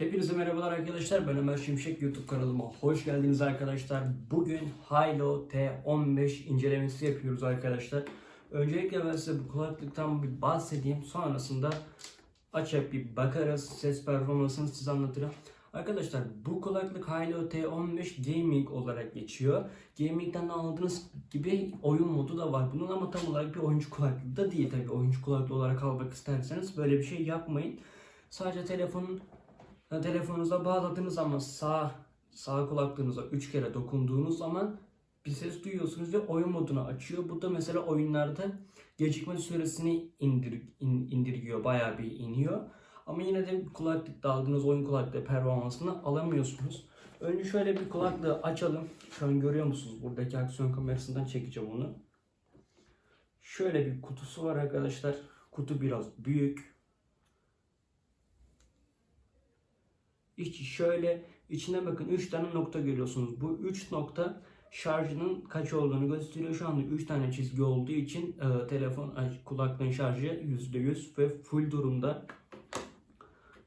Hepinize merhabalar arkadaşlar. Ben Ömer Şimşek YouTube kanalıma hoş geldiniz arkadaşlar. Bugün Hilo T15 incelemesi yapıyoruz arkadaşlar. Öncelikle ben size bu kulaklıktan bir bahsedeyim. Sonrasında açıp bir bakarız. Ses performansını size anlatırım. Arkadaşlar bu kulaklık Hilo T15 Gaming olarak geçiyor. Gaming'den de anladığınız gibi oyun modu da var bunun ama tam olarak bir oyuncu kulaklığı da değil tabii. Oyuncu kulaklığı olarak almak isterseniz böyle bir şey yapmayın. Sadece telefonun yani telefonunuza bağladığınız zaman sağ sağ kulaklığınıza 3 kere dokunduğunuz zaman bir ses duyuyorsunuz ve oyun modunu açıyor. Bu da mesela oyunlarda gecikme süresini indir, in, indirgiyor. Bayağı bir iniyor. Ama yine de kulaklıkta aldığınız oyun kulaklığı performansını alamıyorsunuz. Önce şöyle bir kulaklığı açalım. Şu an görüyor musunuz? Buradaki aksiyon kamerasından çekeceğim onu. Şöyle bir kutusu var arkadaşlar. Kutu biraz büyük. İçi şöyle içine bakın 3 tane nokta görüyorsunuz. Bu 3 nokta şarjının kaç olduğunu gösteriyor. Şu anda 3 tane çizgi olduğu için e, telefon ay, kulaklığın şarjı %100 ve full durumda.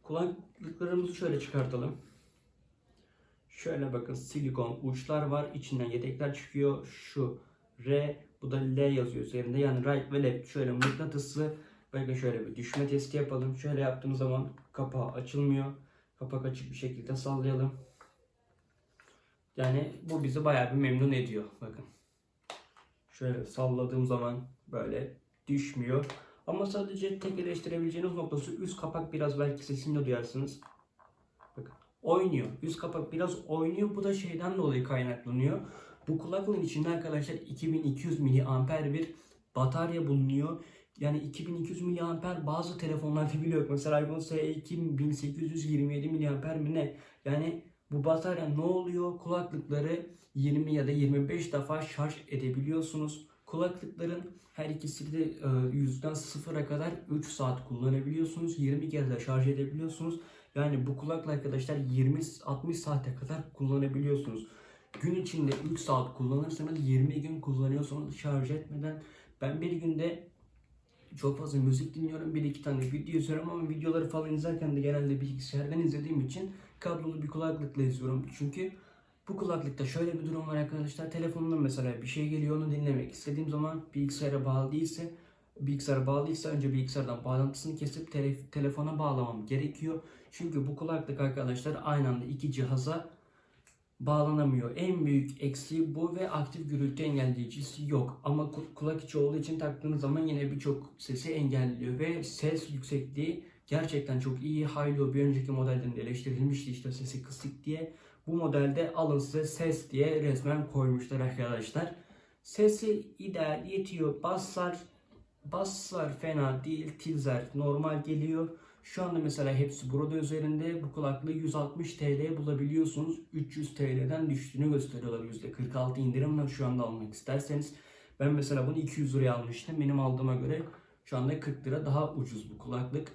Kulaklıklarımızı şöyle çıkartalım. Şöyle bakın silikon uçlar var. İçinden yedekler çıkıyor. Şu R bu da L yazıyor üzerinde. Yani right ve left şöyle mıknatıslı. Bakın şöyle bir düşme testi yapalım. Şöyle yaptığımız zaman kapağı açılmıyor. Kapak açık bir şekilde sallayalım. Yani bu bizi bayağı bir memnun ediyor. Bakın. Şöyle salladığım zaman böyle düşmüyor. Ama sadece tek eleştirebileceğiniz noktası üst kapak biraz belki sesini de duyarsınız. Bakın oynuyor. Üst kapak biraz oynuyor. Bu da şeyden dolayı kaynaklanıyor. Bu kulaklığın içinde arkadaşlar 2200 mAh bir batarya bulunuyor. Yani 2200 mAh bazı telefonlarda bile yok. Mesela iPhone SE 1827 mAh mi ne? Yani bu batarya ne oluyor? Kulaklıkları 20 ya da 25 defa şarj edebiliyorsunuz. Kulaklıkların her ikisi de e, yüzden sıfıra kadar 3 saat kullanabiliyorsunuz. 20 kere de şarj edebiliyorsunuz. Yani bu kulakla arkadaşlar 20-60 saate kadar kullanabiliyorsunuz. Gün içinde 3 saat kullanırsanız 20 gün kullanıyorsanız şarj etmeden ben bir günde çok fazla müzik dinliyorum. Bir iki tane video izliyorum ama videoları falan izlerken de genelde bilgisayardan izlediğim için kablolu bir kulaklıkla izliyorum. Çünkü bu kulaklıkta şöyle bir durum var arkadaşlar. Telefonumdan mesela bir şey geliyor onu dinlemek istediğim zaman bilgisayara bağlı değilse bilgisayara bağlıysa önce bilgisayardan bağlantısını kesip tele- telefona bağlamam gerekiyor. Çünkü bu kulaklık arkadaşlar aynı anda iki cihaza bağlanamıyor. En büyük eksiği bu ve aktif gürültü engelleyicisi yok. Ama ku- kulak içi olduğu için taktığınız zaman yine birçok sesi engelliyor ve ses yüksekliği gerçekten çok iyi. Hilo bir önceki modelden de eleştirilmişti işte sesi kısık diye. Bu modelde alın size ses diye resmen koymuşlar arkadaşlar. Sesi ideal yetiyor. Basslar Basslar fena değil. Tilzer normal geliyor. Şu anda mesela hepsi burada üzerinde. Bu kulaklığı 160 TL'ye bulabiliyorsunuz. 300 TL'den düştüğünü gösteriyorlar. %46 indirim var şu anda almak isterseniz. Ben mesela bunu 200 liraya almıştım. Benim aldığıma göre şu anda 40 lira daha ucuz bu kulaklık.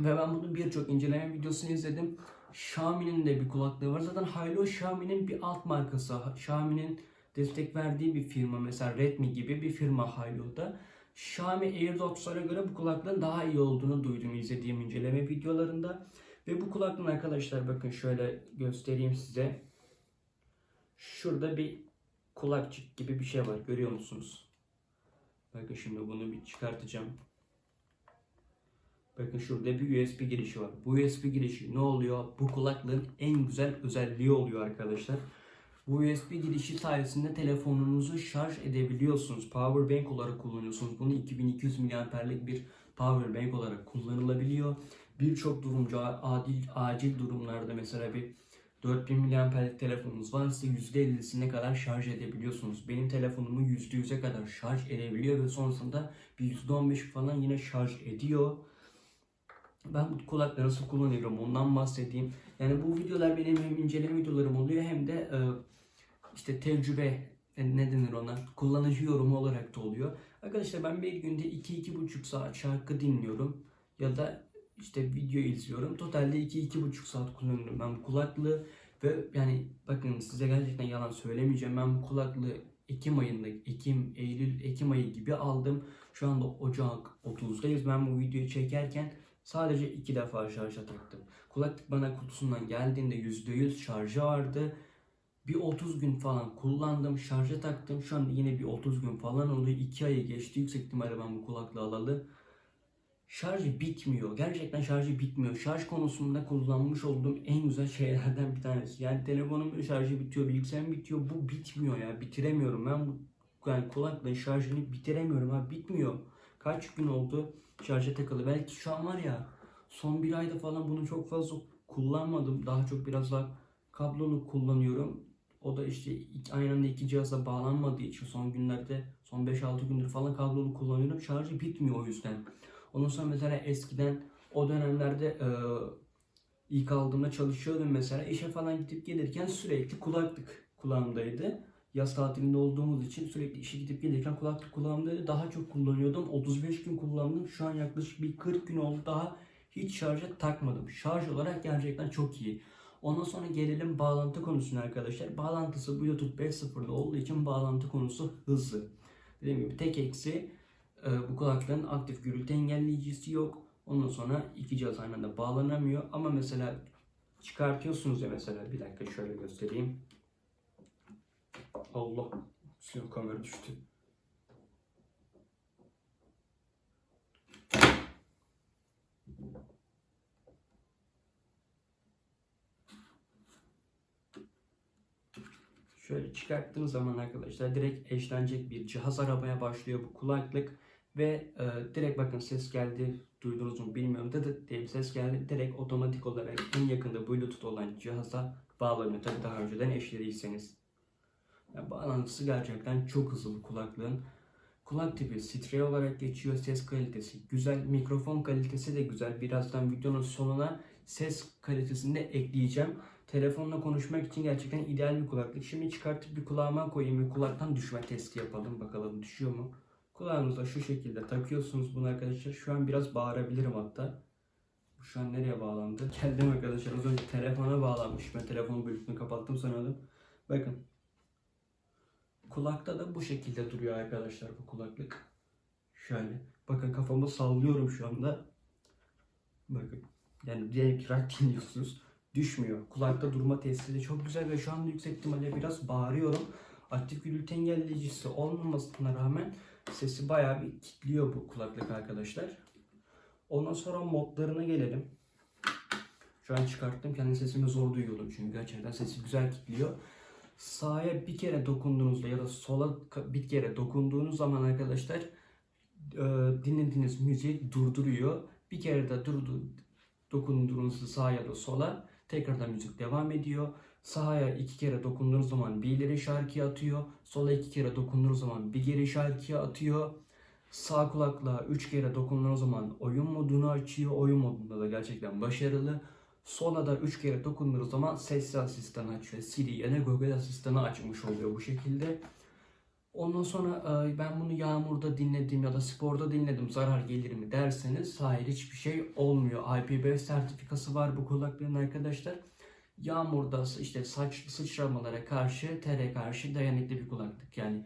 Ve ben bunun birçok inceleme videosunu izledim. Xiaomi'nin de bir kulaklığı var. Zaten Hilo Xiaomi'nin bir alt markası. Xiaomi'nin destek verdiği bir firma. Mesela Redmi gibi bir firma Hilo'da. Xiaomi AirDots'lara göre bu kulaklığın daha iyi olduğunu duydum izlediğim inceleme videolarında. Ve bu kulaklığın arkadaşlar bakın şöyle göstereyim size. Şurada bir kulakçık gibi bir şey var görüyor musunuz? Bakın şimdi bunu bir çıkartacağım. Bakın şurada bir USB girişi var. Bu USB girişi ne oluyor? Bu kulaklığın en güzel özelliği oluyor arkadaşlar. Bu USB girişi sayesinde telefonunuzu şarj edebiliyorsunuz. Power bank olarak kullanıyorsunuz. Bunu 2200 mAh'lik bir power bank olarak kullanılabiliyor. Birçok durumca acil, acil durumlarda mesela bir 4000 mAh'lik telefonunuz varsa %50'sine kadar şarj edebiliyorsunuz. Benim telefonumu %100'e kadar şarj edebiliyor ve sonrasında bir %15 falan yine şarj ediyor. Ben bu kulakları nasıl kullanıyorum ondan bahsedeyim. Yani bu videolar benim hem inceleme videolarım oluyor hem de e, işte tecrübe e, ne denir ona kullanıcı yorumu olarak da oluyor. Arkadaşlar ben bir günde 2-2,5 saat şarkı dinliyorum ya da işte video izliyorum. Totalde 2-2,5 saat kullanıyorum ben bu kulaklığı ve yani bakın size gerçekten yalan söylemeyeceğim. Ben bu kulaklığı Ekim ayında, Ekim, Eylül, Ekim ayı gibi aldım. Şu anda Ocak 30'dayız. Ben bu videoyu çekerken Sadece iki defa şarja taktım. Kulaklık bana kutusundan geldiğinde %100 şarjı vardı. Bir 30 gün falan kullandım. Şarja taktım. Şu an yine bir 30 gün falan oldu. 2 ayı geçti. Yüksek ihtimalle ben bu kulaklığı alalı. Şarjı bitmiyor. Gerçekten şarjı bitmiyor. Şarj konusunda kullanmış olduğum en güzel şeylerden bir tanesi. Yani telefonumun şarjı bitiyor, bilgisayarım bitiyor. Bu bitmiyor ya. Bitiremiyorum. Ben bu yani kulaklığın şarjını bitiremiyorum ha. Bitmiyor. Kaç gün oldu şarja takılı. Belki şu an var ya son bir ayda falan bunu çok fazla kullanmadım. Daha çok biraz daha kablolu kullanıyorum. O da işte aynı anda iki cihaza bağlanmadığı için son günlerde son 5-6 gündür falan kablolu kullanıyorum. Şarjı bitmiyor o yüzden. Ondan sonra mesela eskiden o dönemlerde e, ilk aldığımda çalışıyordum mesela. işe falan gidip gelirken sürekli kulaklık kulağımdaydı. Yaz tatilinde olduğumuz için sürekli işe gidip gelirken kulaklık kulağımdaydı. Daha çok kullanıyordum. 35 gün kullandım. Şu an yaklaşık bir 40 gün oldu daha hiç şarja takmadım. Şarj olarak gerçekten çok iyi. Ondan sonra gelelim bağlantı konusuna arkadaşlar. Bağlantısı Bluetooth 5.0'da olduğu için bağlantı konusu hızlı. Dediğim gibi tek eksi e, bu kulaklığın aktif gürültü engelleyicisi yok. Ondan sonra iki cihaz aynı anda bağlanamıyor. Ama mesela çıkartıyorsunuz ya mesela bir dakika şöyle göstereyim. Allah. Siyon kamera düştü. Şöyle çıkarttığım zaman arkadaşlar direkt eşlenecek bir cihaz aramaya başlıyor bu kulaklık ve e, direkt bakın ses geldi duydunuz mu bilmiyorum dıdıt diye bir ses geldi direkt otomatik olarak en yakında bluetooth olan cihaza bağlanıyor tabi daha önceden eşlediyseniz. Yani bağlantısı gerçekten çok hızlı bu kulaklığın. Kulak tipi stereo olarak geçiyor. Ses kalitesi güzel. Mikrofon kalitesi de güzel. Birazdan videonun sonuna ses kalitesini de ekleyeceğim. Telefonla konuşmak için gerçekten ideal bir kulaklık. Şimdi çıkartıp bir kulağıma koyayım ve kulaktan düşme testi yapalım. Bakalım düşüyor mu? Kulağınıza şu şekilde takıyorsunuz bunu arkadaşlar. Şu an biraz bağırabilirim hatta. Şu an nereye bağlandı? Geldim arkadaşlar. Az önce telefona bağlanmış. Ben telefonun bluetooth'unu kapattım sanıyordum. Bakın. Kulakta da bu şekilde duruyor arkadaşlar bu kulaklık. Şöyle. Bakın kafamı sallıyorum şu anda. Bakın. Yani diyelim ki rock dinliyorsunuz. Düşmüyor. Kulakta durma testi de çok güzel ve şu anda yüksek ihtimalle biraz bağırıyorum. Aktif gürültü engelleyicisi olmamasına rağmen sesi bayağı bir kilitliyor bu kulaklık arkadaşlar. Ondan sonra modlarına gelelim. Şu an çıkarttım. Kendi sesimi zor duyuyordum çünkü gerçekten sesi güzel kilitliyor. Sağa bir kere dokunduğunuzda ya da sola bir kere dokunduğunuz zaman arkadaşlar e, dinlediğiniz müziği durduruyor. Bir kere de durdu, dokunduğunuzda sağa ya da sola tekrardan müzik devam ediyor. Sağa iki kere dokunduğunuz zaman bir ileri şarkıya atıyor. Sola iki kere dokunduğunuz zaman bir geri şarkıya atıyor. Sağ kulakla üç kere dokunduğunuz zaman oyun modunu açıyor. Oyun modunda da gerçekten başarılı. Sola da 3 kere dokunduğunuz zaman sesli asistan açıyor. Siri ya da Google asistanı açmış oluyor bu şekilde. Ondan sonra e, ben bunu yağmurda dinledim ya da sporda dinledim zarar gelir mi derseniz hayır hiçbir şey olmuyor. IP5 sertifikası var bu kulaklığın arkadaşlar. Yağmurda işte saç sıçramalara karşı, tere karşı dayanıklı bir kulaklık. Yani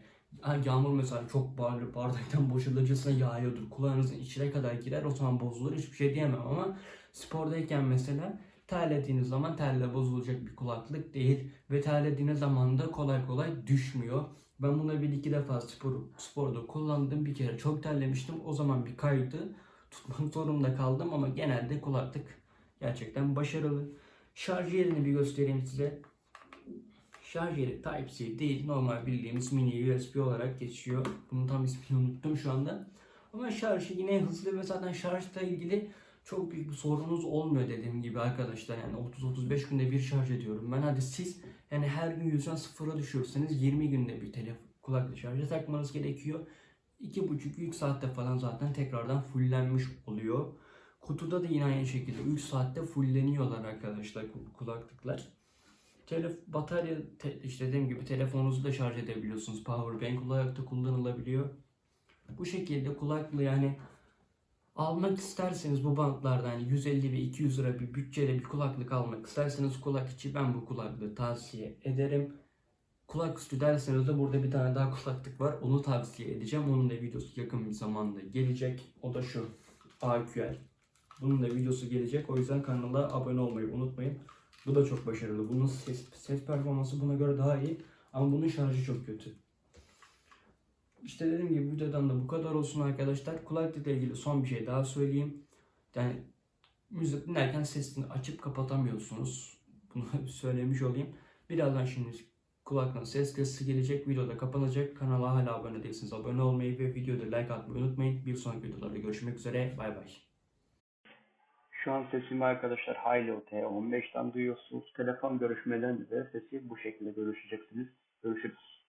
yağmur mesela çok bağırıyor bardaktan boşalırcasına yağıyordur. Kulağınızın içine kadar girer o zaman bozulur hiçbir şey diyemem ama spordayken mesela terlediğiniz zaman terle bozulacak bir kulaklık değil ve terlediğiniz zaman da kolay kolay düşmüyor. Ben bunu bir iki defa spor, sporda kullandım. Bir kere çok terlemiştim. O zaman bir kaydı. Tutmak zorunda kaldım ama genelde kulaklık gerçekten başarılı. Şarj yerini bir göstereyim size. Şarj yeri Type-C değil. Normal bildiğimiz mini USB olarak geçiyor. Bunun tam ismini unuttum şu anda. Ama şarjı yine hızlı ve zaten şarjla ilgili çok büyük bir sorunuz olmuyor dediğim gibi arkadaşlar. Yani 30-35 günde bir şarj ediyorum. Ben hadi siz yani her gün yüzden sıfıra düşüyorsanız 20 günde bir telefon kulaklık şarja takmanız gerekiyor. 2,5-3 saatte falan zaten tekrardan fullenmiş oluyor. Kutuda da yine aynı şekilde 3 saatte fulleniyorlar arkadaşlar kulaklıklar. Telef batarya te işte dediğim gibi telefonunuzu da şarj edebiliyorsunuz. Powerbank olarak da kullanılabiliyor. Bu şekilde kulaklığı yani almak isterseniz bu bantlardan yani 150 ve 200 lira bir bütçeyle bir kulaklık almak isterseniz kulak içi ben bu kulaklığı tavsiye ederim. Kulak üstü derseniz de burada bir tane daha kulaklık var. Onu tavsiye edeceğim. Onun da videosu yakın bir zamanda gelecek. O da şu. AQL. Bunun da videosu gelecek. O yüzden kanala abone olmayı unutmayın. Bu da çok başarılı. Bunun ses, ses performansı buna göre daha iyi. Ama bunun şarjı çok kötü. İşte dediğim gibi videodan da bu kadar olsun arkadaşlar. Kulaklıkla ilgili son bir şey daha söyleyeyim. Yani müzik dinlerken sesini açıp kapatamıyorsunuz. Bunu söylemiş olayım. Birazdan şimdi kulaklığın ses kısısı gelecek. Videoda kapanacak. Kanala hala abone değilseniz abone olmayı ve videoda like atmayı unutmayın. Bir sonraki videolarda görüşmek üzere. Bay bay. Şu an sesimi arkadaşlar Hileo T15'ten duyuyorsunuz. Telefon görüşmelerinde de sesi bu şekilde görüşeceksiniz. Görüşürüz.